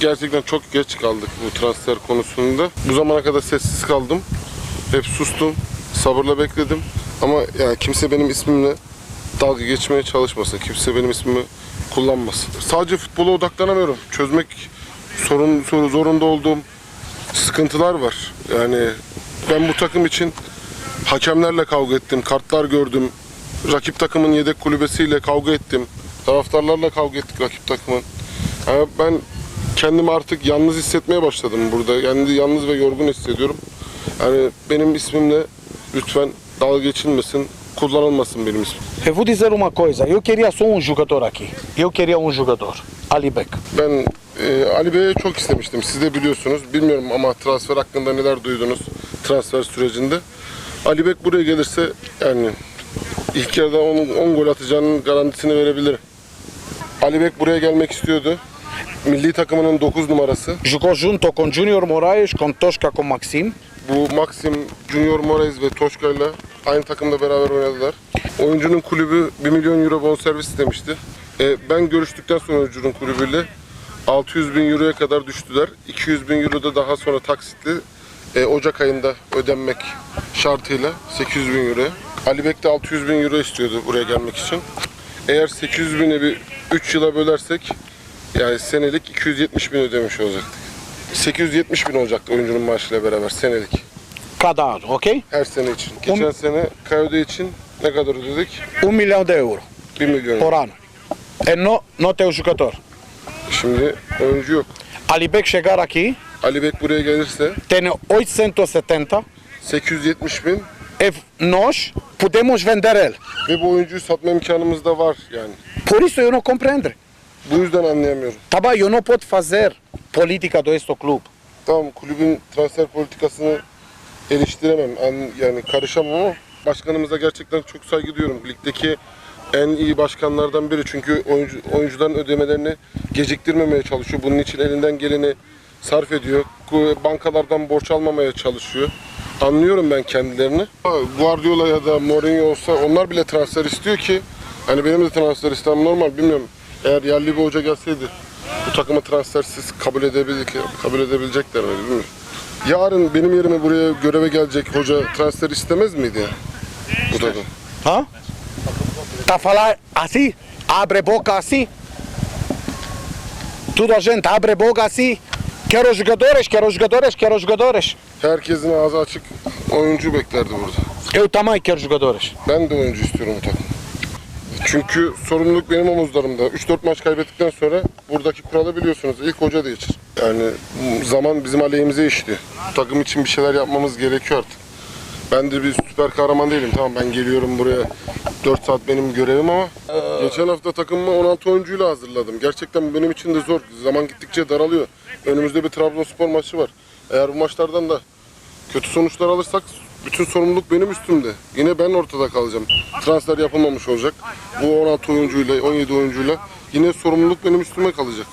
gerçekten çok geç kaldık bu transfer konusunda. Bu zamana kadar sessiz kaldım. Hep sustum. Sabırla bekledim. Ama yani kimse benim ismimle dalga geçmeye çalışmasın. Kimse benim ismimi kullanmasın. Sadece futbola odaklanamıyorum. Çözmek sorun, soru zorunda olduğum sıkıntılar var. Yani ben bu takım için hakemlerle kavga ettim, kartlar gördüm. Rakip takımın yedek kulübesiyle kavga ettim. Taraftarlarla kavga ettik rakip takımın. Yani ben kendimi artık yalnız hissetmeye başladım burada. Yani yalnız ve yorgun hissediyorum. Yani benim ismimle lütfen dalga geçilmesin, kullanılmasın benim ismim. Eu vou dizer uma coisa, eu queria só um jogador aqui. Eu queria um jogador, Ali Beck. Ben e, Ali Bey'e çok istemiştim. Siz de biliyorsunuz. Bilmiyorum ama transfer hakkında neler duydunuz transfer sürecinde. Ali Bek buraya gelirse yani ilk yarıda 10, 10 gol atacağının garantisini verebilirim. Ali Bek buraya gelmek istiyordu. Milli takımının 9 numarası. Jogou junto com Júnior Moraes, com Tosca, com Maxim. Bu Maxim, Junior Moraes ve Toşka'yla aynı takımda beraber oynadılar. Oyuncunun kulübü 1 milyon euro bonservis istemişti. E, ben görüştükten sonra oyuncunun kulübüyle 600 bin euroya kadar düştüler. 200 bin euro da daha sonra taksitli e, Ocak ayında ödenmek şartıyla 800 bin euroya. Ali Bek de 600 bin euro istiyordu buraya gelmek için. Eğer 800 bini bir 3 yıla bölersek yani senelik 270 bin ödemiş olacaktık. 870 bin olacaktı oyuncunun maaşıyla beraber senelik. Cada ano, ok? Her sene için. Geçen sene Kayode için ne kadar ödedik? Um milhão de euro 1 milyon. por ano. No, no teu jogador. Şimdi oyuncu yok. Ali Beck chegar aqui, Ali Bek buraya gelirse tem 870 870 bin e nós podemos vender ele. ve bu oyuncuyu satma imkanımız da var yani. Por isso eu não compreendo. Bu yüzden anlayamıyorum. Bem, eu não posso fazer política do este clube. Tamam kulübün transfer politikasını eleştiremem. an- Yani karışamam ama başkanımıza gerçekten çok saygı duyuyorum. Ligdeki en iyi başkanlardan biri. Çünkü oyuncu, oyuncuların ödemelerini geciktirmemeye çalışıyor. Bunun için elinden geleni sarf ediyor. Ku- Bankalardan borç almamaya çalışıyor. Anlıyorum ben kendilerini. Guardiola ya da Mourinho olsa onlar bile transfer istiyor ki hani benim de transfer istemem normal bilmiyorum. Eğer yerli bir hoca gelseydi bu takımı transfersiz kabul edebilecek, kabul edebilecekler mi bilmiyorum. Yarın benim yerime buraya göreve gelecek hoca transfer istemez miydi? Bu takım. Hã? Tá a falar assim? Abre boca assim? Tudo a gente abre boca assim? Quero jogadores, quero jogadores, quero jogadores. Herkesin ağzı açık oyuncu beklerdi burada. Eu também quero jogadores. Ben de oyuncu istiyorum bu takım. Çünkü sorumluluk benim omuzlarımda. 3-4 maç kaybettikten sonra buradaki kuralı biliyorsunuz. İlk hoca değişir. Yani zaman bizim aleyhimize. Bu takım için bir şeyler yapmamız gerekiyor artık. Ben de bir süper kahraman değilim. Tamam ben geliyorum buraya 4 saat benim görevim ama geçen hafta takımımı 16 oyuncuyla hazırladım. Gerçekten benim için de zor. Zaman gittikçe daralıyor. Önümüzde bir Trabzonspor maçı var. Eğer bu maçlardan da kötü sonuçlar alırsak bütün sorumluluk benim üstümde. Yine ben ortada kalacağım. Transfer yapılmamış olacak. Bu 16 oyuncuyla, 17 oyuncuyla yine sorumluluk benim üstüme kalacak.